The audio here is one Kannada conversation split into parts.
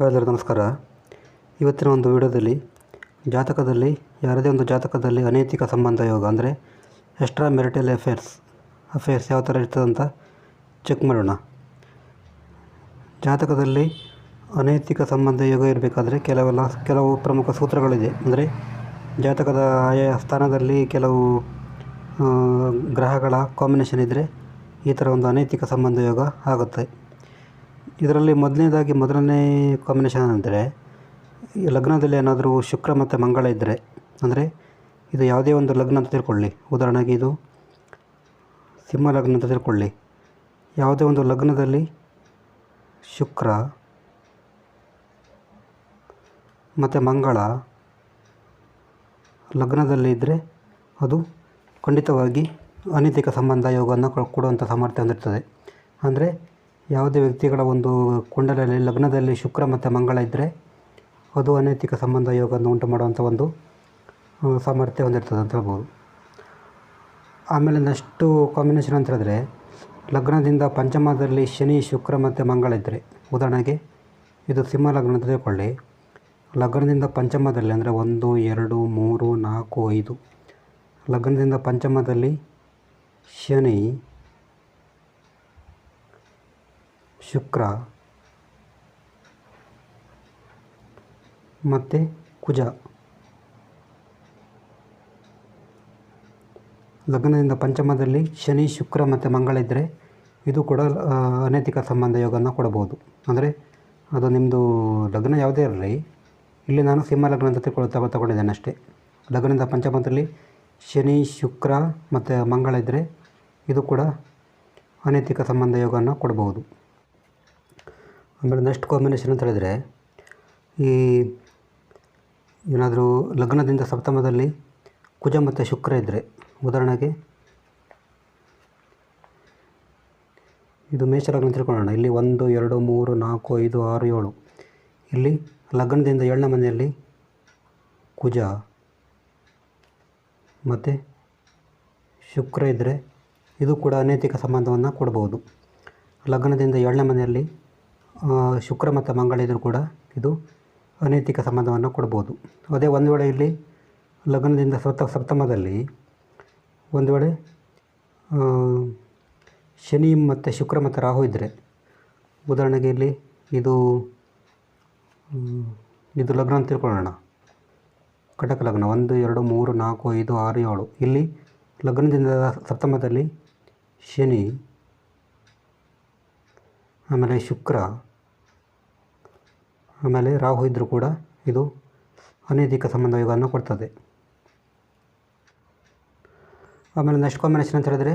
ಎಲ್ಲರಿಗೂ ನಮಸ್ಕಾರ. ಇವತ್ತಿನ ಒಂದು ವಿಡಿಯೋದಲ್ಲಿ ಜಾತಕದಲ್ಲಿ ಯಾರದೇ ಒಂದು ಜಾತಕದಲ್ಲಿ ಅನೈತಿಕ ಸಂಬಂಧ ಯೋಗ ಅಂದರೆ ಎಕ್ಸ್ಟ್ರಾ ಮೆರಿಟಲ್ ಅಫೇರ್ಸ್ ಅಫೇರ್ಸ್ ಯಾವ ಥರ ಇರ್ತದೆ ಅಂತ ಚೆಕ್ ಮಾಡೋಣ. ಜಾತಕದಲ್ಲಿ ಅನೈತಿಕ ಸಂಬಂಧ ಯೋಗ ಇರಬೇಕಾದ್ರೆ ಕೆಲವೆಲ್ಲ, ಕೆಲವು ಪ್ರಮುಖ ಸೂತ್ರಗಳಿದೆ. ಅಂದರೆ ಜಾತಕದ ಆಯಾ ಸ್ಥಾನದಲ್ಲಿ ಕೆಲವು ಗ್ರಹಗಳ ಕಾಂಬಿನೇಷನ್ ಇದ್ದರೆ ಈ ಥರ ಒಂದು ಅನೈತಿಕ ಸಂಬಂಧ ಯೋಗ ಆಗುತ್ತೆ. ಇದರಲ್ಲಿ ಮೊದಲನೇದಾಗಿ ಮೊದಲನೇ ಕಾಂಬಿನೇಷನ್ ಅಂದರೆ ಲಗ್ನದಲ್ಲಿ ಏನಾದರೂ ಶುಕ್ರ ಮತ್ತು ಮಂಗಳ ಇದ್ದರೆ ಅಂದರೆ ಇದು ಯಾವುದೇ ಒಂದು ಲಗ್ನ ಅಂತ ತಿಳ್ಕೊಳ್ಳಿ. ಉದಾಹರಣೆಗೆ ಇದು ಸಿಂಹ ಲಗ್ನ ಅಂತ ತಿಳ್ಕೊಳ್ಳಿ. ಯಾವುದೇ ಒಂದು ಲಗ್ನದಲ್ಲಿ ಶುಕ್ರ ಮತ್ತು ಮಂಗಳ ಲಗ್ನದಲ್ಲಿ ಇದ್ದರೆ ಅದು ಖಂಡಿತವಾಗಿ ಅನೈತಿಕ ಸಂಬಂಧ ಯೋಗವನ್ನು ಕೊಡುವಂಥ ಸಾಮರ್ಥ್ಯ ಹೊಂದಿರ್ತದೆ. ಅಂದರೆ ಯಾವುದೇ ವ್ಯಕ್ತಿಗಳ ಒಂದು ಕುಂಡಲಲ್ಲಿ, ಲಗ್ನದಲ್ಲಿ ಶುಕ್ರ ಮತ್ತು ಮಂಗಳ ಇದ್ದರೆ ಅದು ಅನೈತಿಕ ಸಂಬಂಧ ಯೋಗವನ್ನು ಉಂಟು ಮಾಡುವಂಥ ಒಂದು ಸಾಮರ್ಥ್ಯ ಹೊಂದಿರ್ತದೆ ಅಂತ ಹೇಳ್ಬೋದು. ಆಮೇಲೆ ನೆಕ್ಸ್ಟು ಕಾಂಬಿನೇಷನ್ ಅಂತ ಹೇಳಿದ್ರೆ, ಲಗ್ನದಿಂದ ಪಂಚಮದಲ್ಲಿ ಶನಿ, ಶುಕ್ರ ಮತ್ತು ಮಂಗಳ ಇದ್ದರೆ ಉದಾಹರಣೆಗೆ ಇದು ಸಿಂಹ ಲಗ್ನ ಅಂತ ಲಗ್ನದಿಂದ ಪಂಚಮದಲ್ಲಿ ಅಂದರೆ ಒಂದು, ಎರಡು, ಮೂರು, ನಾಲ್ಕು, ಐದು. ಲಗ್ನದಿಂದ ಪಂಚಮದಲ್ಲಿ ಶನಿ ಶುಕ್ರ, ಮತ್ತು ಕುಜ. ಲಗ್ನದಿಂದ ಪಂಚಮದಲ್ಲಿ ಶನಿ, ಶುಕ್ರ ಮತ್ತು ಮಂಗಳ ಇದ್ದರೆ ಇದು ಕೂಡ ಅನೈತಿಕ ಸಂಬಂಧ ಯೋಗನ ಕೊಡಬಹುದು ಅಂದರೆ ಅದು ನಿಮ್ಮದು ಲಗ್ನ ಯಾವುದೇ ಇರಲಿ, ಇಲ್ಲಿ ನಾನು ಸಿಂಹ ಲಗ್ನ ಅಂತ ತಿಳ್ಕೊಳ್ಳೋ ತಗೊ ತಗೊಂಡಿದ್ದೇನೆ ಅಷ್ಟೇ. ಲಗ್ನದಿಂದ ಪಂಚಮದಲ್ಲಿ ಶನಿ, ಶುಕ್ರ ಮತ್ತು ಮಂಗಳ ಇದ್ದರೆ ಇದು ಕೂಡ ಅನೈತಿಕ ಸಂಬಂಧ ಯೋಗವನ್ನು ಕೊಡಬಹುದು ಆಮೇಲೆ ನೆಕ್ಸ್ಟ್ ಕಾಂಬಿನೇಷನ್ ಅಂತ ಹೇಳಿದರೆ, ಈ ಏನಾದರೂ ಲಗ್ನದಿಂದ ಸಪ್ತಮದಲ್ಲಿ ಕುಜ ಮತ್ತು ಶುಕ್ರ ಇದ್ದರೆ ಉದಾಹರಣೆಗೆ ಇದು ಮೇಷ ಲಗ್ನ ಅಂತ ತಿಳ್ಕೊಳ್ಳೋಣ. ಇಲ್ಲಿ ಒಂದು, ಎರಡು, ಮೂರು, ನಾಲ್ಕು, ಐದು, ಆರು, ಏಳು. ಇಲ್ಲಿ ಲಗ್ನದಿಂದ ಏಳನೇ ಮನೆಯಲ್ಲಿ ಕುಜ ಮತ್ತು ಶುಕ್ರ ಇದ್ದರೆ ಇದು ಕೂಡ ಅನೈತಿಕ ಸಂಬಂಧವನ್ನು ಕೊಡ್ಬೋದು. ಲಗ್ನದಿಂದ ಏಳನೇ ಮನೆಯಲ್ಲಿ ಶುಕ್ರ ಮತ್ತು ಮಂಗಳ ಇದ್ದರೂ ಕೂಡ ಇದು ಅನೈತಿಕ ಸಂಬಂಧವನ್ನು ಕೊಡ್ಬೋದು. ಅದೇ ಒಂದು ವೇಳೆ ಇಲ್ಲಿ ಲಗ್ನದಿಂದ ಸಪ್ತ, ಸಪ್ತಮದಲ್ಲಿ ಒಂದು ವೇಳೆ ಶನಿ ಮತ್ತು ಶುಕ್ರ ಮತ್ತು ರಾಹು ಇದ್ದರೆ ಉದಾಹರಣೆಗೆ ಇಲ್ಲಿ ಇದು ಇದು ಲಗ್ನ ಅಂತ ತಿಳ್ಕೊಳ್ಳೋಣ. ಕಟಕ ಲಗ್ನ ಒಂದು, ಎರಡು, ಮೂರು, ನಾಲ್ಕು, ಐದು, ಆರು, ಏಳು. ಇಲ್ಲಿ ಲಗ್ನದಿಂದ ಸಪ್ತಮದಲ್ಲಿ ಶನಿ ಆಮೇಲೆ ಶುಕ್ರ, ಆಮೇಲೆ ರಾಹು ಇದ್ದರೂ ಕೂಡ ಇದು ಅನೈತಿಕ ಸಂಬಂಧ ಯೋಗವನ್ನು ಕೊಡ್ತದೆ. ಆಮೇಲೆ ನೆಕ್ಸ್ಟ್ ಕಾಂಬಿನೇಷನ್ ಅಂತ ಹೇಳಿದರೆ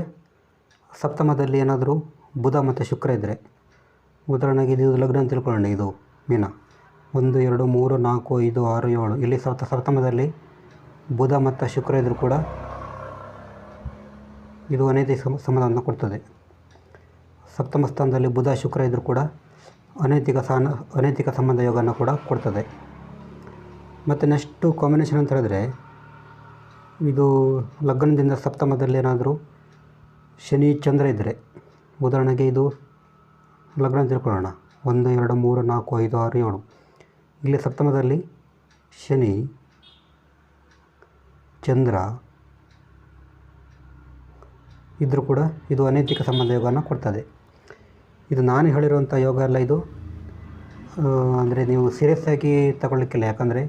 ಸಪ್ತಮದಲ್ಲಿ ಏನಾದರೂ ಬುಧ ಮತ್ತು ಶುಕ್ರ ಇದ್ದರೆ ಉದಾಹರಣೆಗೆ ಇದು ಲಗ್ನ ಅಂತ ತಿಳ್ಕೊಳ್ಳೋಣ ಇದು ಮೀನ. ಒಂದು, ಎರಡು, ಮೂರು, ನಾಲ್ಕು, ಐದು, ಆರು, ಏಳು. ಇಲ್ಲಿ ಸಪ್ತ, ಸಪ್ತಮದಲ್ಲಿ ಬುಧ ಮತ್ತು ಶುಕ್ರ ಇದ್ದರೂ ಕೂಡ ಇದು ಅನೈತಿಕ ಸಂಬಂಧವನ್ನು ಕೊಡ್ತದೆ. ಸಪ್ತಮ ಸ್ಥಾನದಲ್ಲಿ ಬುಧ ಶುಕ್ರ ಇದ್ದರೂ ಕೂಡ ಅನೈತಿಕ ಸಾನ ಅನೈತಿಕ ಸಂಬಂಧ ಯೋಗವನ್ನು ಕೂಡ ಕೊಡ್ತದೆ. ಮತ್ತು ನೆಕ್ಸ್ಟು ಕಾಂಬಿನೇಷನ್ ಅಂತ ಹೇಳಿದ್ರೆ, ಇದು ಲಗ್ನದಿಂದ ಸಪ್ತಮದಲ್ಲಿ ಏನಾದರೂ ಶನಿ, ಚಂದ್ರ ಇದ್ದರೆ ಉದಾಹರಣೆಗೆ ಇದು ಲಗ್ನ ತಿಳ್ಕೊಳ್ಳೋಣ. ಒಂದು, ಎರಡು, ಮೂರು, ನಾಲ್ಕು, ಐದು, ಆರು, ಏಳು. ಇಲ್ಲಿ ಸಪ್ತಮದಲ್ಲಿ ಶನಿ, ಚಂದ್ರ ಇದ್ದರೂ ಕೂಡ ಇದು ಅನೈತಿಕ ಸಂಬಂಧ ಯೋಗವನ್ನು ಕೊಡ್ತದೆ. ಇದು ನಾನು ಹೇಳಿರುವಂಥ ಯೋಗ ಅಲ್ಲ ಇದು. ಅಂದರೆ ನೀವು ಸೀರಿಯಸ್ ಆಗಿ ತಗೊಳ್ಳಿಕ್ಕಿಲ್ಲ. ಯಾಕಂದರೆ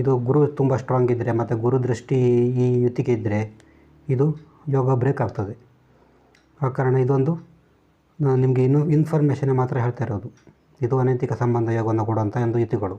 ಇದು ಗುರು ತುಂಬ ಸ್ಟ್ರಾಂಗ್ ಇದ್ದರೆ ಮತ್ತು ಗುರು ದೃಷ್ಟಿ ಈ ಯುತಿಗೆ ಇದ್ದರೆ ಇದು ಯೋಗ ಬ್ರೇಕ್ ಆಗ್ತದೆ. ಆ ಕಾರಣ ಇದೊಂದು. ನಿಮಗೆ ಇನ್ನೂ ಇನ್ಫಾರ್ಮೇಷನ್ ಮಾತ್ರ ಹೇಳ್ತಾ ಇರೋದು. ಇದು ಅನೈತಿಕ ಸಂಬಂಧ ಯೋಗವನ್ನು ಕೊಡುವಂಥ ಒಂದು ಯುತಿಗಳು